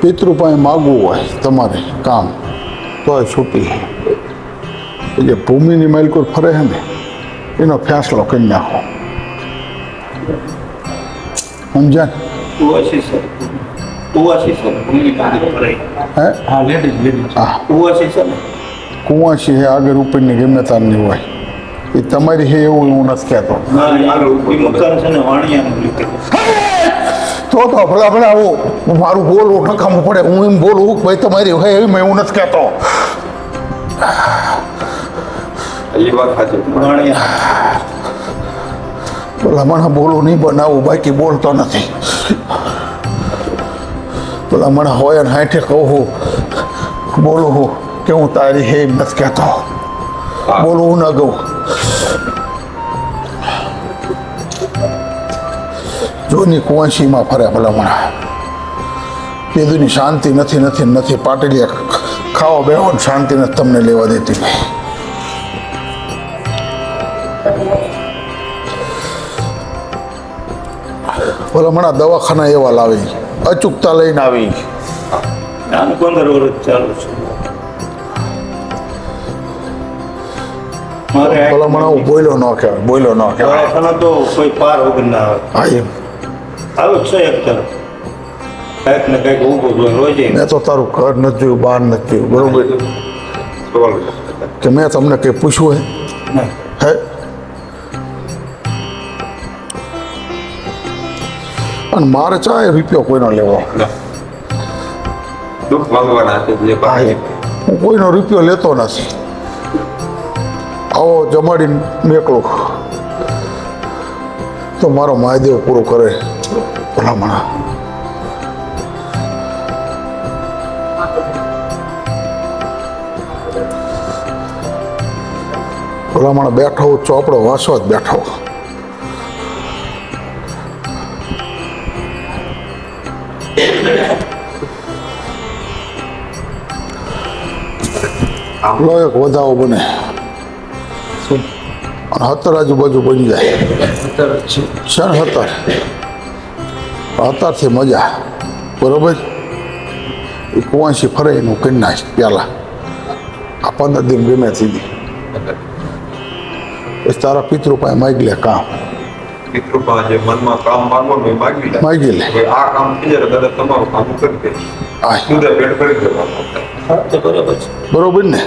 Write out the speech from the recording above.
પિતૃ પાસે માગવું હોય તમારે કામ તો એ છૂટી એ જે ભૂમિની માલિકો ફરે છે ને એનો ફેંસલો કરી નાખો. સમજ્યા? કુવાસી છે આગળ ઉપરની ગમે તારની હોય. એ તમારી છે એવું હું નથી કહેતો. મકાન છે ને તો તો ભલા ભલા હું મારું બોલવું નકામું પડે. હું એમ બોલું ભાઈ તમારી હોય એવી મેં એવું નથી કહેતો. ભલામણા બોલું નહીં બનાવું બાકી બોલતો નથી. ભલામણા હોય અને હાઠે કહું હું બોલું કે હું તારી હે એમ નથી કહેતો. બોલવું ન ગયું જોની કુંવાસીમાં ફરે ભલામણા બેદુની શાંતિ નથી નથી નથી. પાટલીયા ખાવા બેહો ને શાંતિ નથી તમને લેવા દેતી ભલામણા દવાખાના એવા લાવી. અચૂકતા લઈને આવી. પંદર વર્ષ ચાલુ છે? ભલામણા બોલ્યો ન કહેવાય બોલ્યો ન કહેવાય. તો કોઈ પાર વગર ના આવે. હા એમ. આવે છે એક તરફ કંઈક ને કંઈક ઊભું જોઈએ રોજે મેં તો તારું ઘર નથી જોયું બહાર નથી જોયું બરોબર? કે મેં તમને કંઈ પૂછ્યું હે? હે. અને મારે ચાય રૂપિયો કોઈનો લેવો? દુઃખ છે હા કોઈનો રૂપિયો લેતો નથી. આવો જમાડીને મેકલો. તો મારો મહાદેવ પૂરો કરે. ભલામણા ભલામણા બેઠો ચોપડો વાસવા જ બેઠો એક વધાવો બને. અને હતર આજુબાજુ બની જાય. ક્ષણ હતર. હતરથી મજા. બરોબર? એ કુવાંશી ફરે એનું કરી નાખ પહેલાં. આ પંદર દિન ગમે થઈ પછી તારા પિતૃ પાસે માગી લે કામ. પિતૃમાં જે મનમાં કામ માંગવાનું એ માગી લે. માગી લે. હવે આ કામ થઈ જાય કદાચ તમારું કામ કરી દે. આ સુધા પેટ કરી દેવાનું. હા તો બરાબર છે. બરોબર ને?